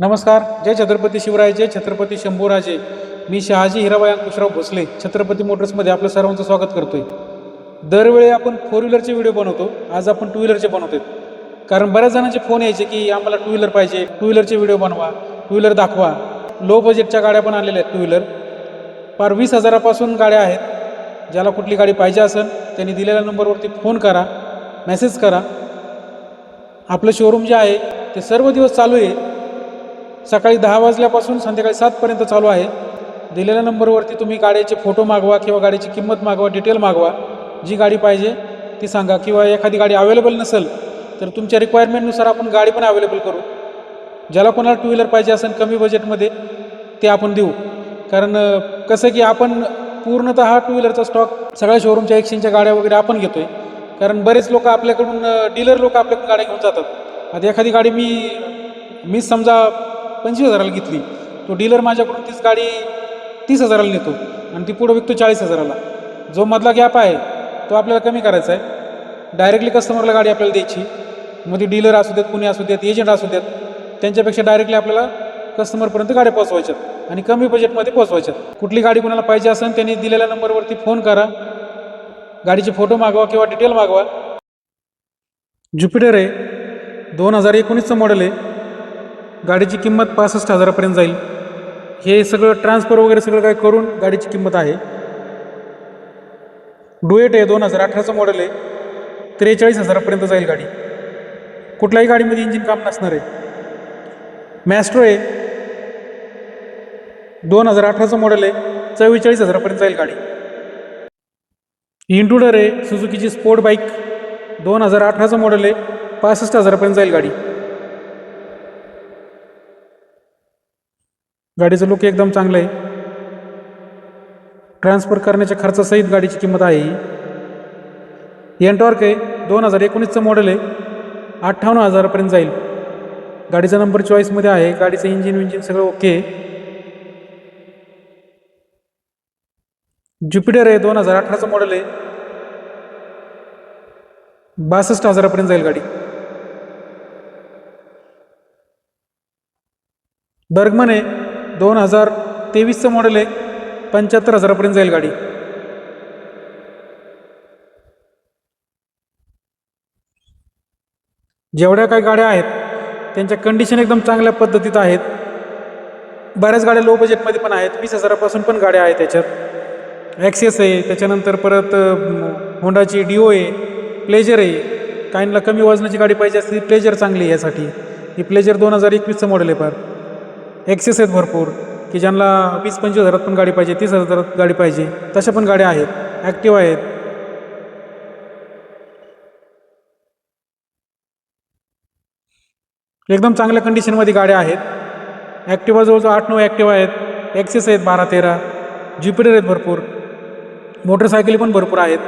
नमस्कार जय छत्रपती शिवराय जय छत्रपती शंभूराजे. मी शहाजी हिराबाई अंकुशराव भोसले छत्रपती मोटर्समध्ये आपलं सर्वांचं स्वागत करतोय. दरवेळी आपण फोर व्हीलरचे व्हिडिओ बनवतो आज आपण टू व्हीलरचे बनवतोय कारण बऱ्याच जणांचे फोन यायचे की आम्हाला टू व्हीलर पाहिजे टू व्हीलरचे व्हिडिओ बनवा टू व्हीलर दाखवा. लो बजेटच्या गाड्या पण आलेल्या आहेत टू व्हीलर पार वीस हजारापासून गाड्या आहेत. ज्याला कुठली गाडी पाहिजे असेल त्यांनी दिलेल्या नंबरवरती फोन करा मेसेज करा. आपलं शोरूम जे आहे ते सर्व दिवस चालू आहे. सकाळी दहा वाजल्यापासून संध्याकाळी सातपर्यंत चालू आहे. दिलेल्या नंबरवरती तुम्ही गाडीचे फोटो मागवा किंवा गाडीची किंमत मागवा डिटेल मागवा. जी गाडी पाहिजे ती सांगा किंवा एखादी गाडी अवेलेबल नसेल तर तुमच्या रिक्वायरमेंटनुसार आपण गाडी पण अवेलेबल करू. ज्याला कोणाला टू व्हीलर पाहिजे असेल कमी बजेटमध्ये ते आपण देऊ. कारण कसं की आपण पूर्णतः टू व्हीलरचा स्टॉक सगळ्या शोरूमच्या एक्सचेंजच्या गाड्या वगैरे आपण घेतो आहे कारण बरेच लोक आपल्याकडून डीलर लोक आपल्याकडून गाड्या घेऊन जातात. आता एखादी गाडी मी मी समजा पंचवीस हजाराला घेतली. तो डीलर माझ्याकडून तीच गाडी तीस हजाराला नेतो आणि ती पुढं विकतो चाळीस हजाराला. जो मधला गॅप आहे तो आपल्याला कमी करायचा आहे. डायरेक्टली कस्टमरला गाडी आपल्याला द्यायची. मग ती डीलर असू देत कुणी असू देत एजंट असू देत त्यांच्यापेक्षा डायरेक्टली आपल्याला कस्टमरपर्यंत गाड्या पोचवायच्यात आणि कमी बजेटमध्ये पोचवायच्यात कुठली गाडी कोणाला पाहिजे असेल त्यांनी दिलेल्या नंबरवरती फोन करा. गाडीचे फोटो मागवा किंवा डिटेल मागवा. ज्युपिटर आहे. दोन हजार एकोणीसचं मॉडेल आहे. गाडीची किंमत पासष्ट हजारापर्यंत जाईल. हे सगळं ट्रान्सफर वगैरे सगळं काय करून गाडीची किंमत आहे. डुएट आहे दोन हजार अठराचं मॉडेल आहे. त्रेचाळीस हजारापर्यंत जाईल गाडी. कुठल्याही गाडीमध्ये इंजिन काम नसणार आहे. मॅस्ट्रो आहे. दोन हजार अठराचं मॉडेल आहे. चव्वेचाळीस हजारापर्यंत जाईल गाडी. इंट्रुडर आहे सुझुकीची स्पोर्ट बाईक दोन हजार अठराचं मॉडेल आहे. पासष्ट हजारापर्यंत जाईल गाडी. गाडीचं लुक एकदम चांगलं आहे. ट्रान्सफर करण्याच्या खर्चासहित गाडीची किंमत आहे. एनटॉर्क आहे. दोन हजार एकोणीसचं मॉडेल आहे. अठ्ठावन्न हजारापर्यंत जाईल. गाडीचा नंबर चॉईसमध्ये आहे. गाडीचं इंजिन विंजिन सगळं ओके ज्युपिटर आहे. दोन हजार अठराचं मॉडेल आहे. बासष्ट हजारापर्यंत जाईल गाडी. बर्गमन आहे. दोन हजार तेवीसचं मॉडेल आहे. पंच्याहत्तर हजारापर्यंत जाईल गाडी. जेवढ्या काही गाड्या आहेत त्यांच्या कंडिशन एकदम चांगल्या पद्धतीत आहेत. बऱ्याच गाड्या लो बजेटमध्ये पण आहेत. वीस हजारापासून पण गाड्या आहेत त्याच्यात. ॲक्सेस आहे त्याच्यानंतर परत होंडाची डिओ आहे. प्लेजर आहे. काहींना कमी वजनाची गाडी पाहिजे असते प्लेजर चांगली आहे यासाठी. ही प्लेजर दोन हजार एकवीसचं मॉडेल आहे फार. ॲक्सेस आहेत भरपूर की ज्यांना वीस पंचवीस हजारात पण गाडी पाहिजे तीस हजारात गाडी पाहिजे तशा पण गाड्या आहेत ॲक्टिव्ह आहेत. एकदम चांगल्या कंडिशनमध्ये गाड्या आहेत. ॲक्टिवा जवळजवळ आठ नऊ ॲक्टिवा आहेत. ॲक्सेस आहेत बारा तेरा. ज्युपिटर आहेत भरपूर. मोटरसायकली पण भरपूर आहेत.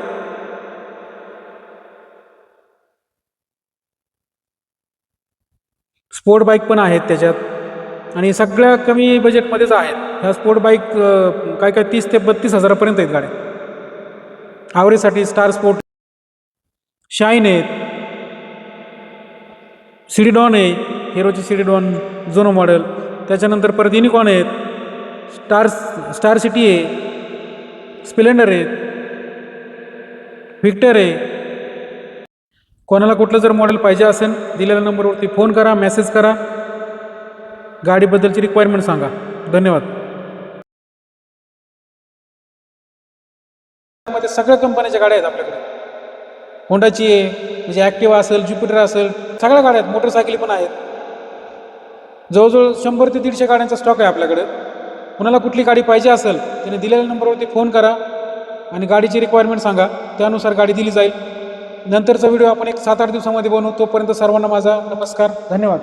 स्पोर्ट बाईक पण आहेत त्याच्यात. आणि सगळ्या कमी बजेटमध्येच आहेत. ह्या स्पोर्ट बाईक काय काय तीस ते बत्तीस हजारापर्यंत आहेत गाड्या. आवरेसाठी स्टार स्पोर्ट शाईन आहेत सिडीडॉन आहे. हिरोची सिडीडॉन जुनो मॉडेल त्याच्यानंतर परत युनिकॉन आहेत. स्टार स्टार सिटी आहे. स्प्लेंडर आहेत व्हिक्टर आहे. कोणाला कुठलं जर मॉडेल पाहिजे असेल दिलेल्या नंबरवरती फोन करा मेसेज करा. गाडीबद्दलची रिक्वायरमेंट सांगा. धन्यवाद. मध्ये सगळ्या कंपन्याच्या गाड्या आहेत आपल्याकडे. होंडाची आहे म्हणजे ॲक्टिवा असेल ज्युपिटर असेल सगळ्या गाड्या आहेत मोटरसायकली पण आहेत. जवळजवळ शंभर ते दीडशे गाड्यांचा स्टॉक आहे आपल्याकडे. कुणाला कुठली गाडी पाहिजे असेल त्याने दिलेल्या नंबरवरती फोन करा आणि गाडीची रिक्वायरमेंट सांगा. त्यानुसार गाडी दिली जाईल. नंतरचा व्हिडिओ आपण एक सात आठ दिवसामध्ये बनवू. तोपर्यंत सर्वांना माझा नमस्कार. धन्यवाद.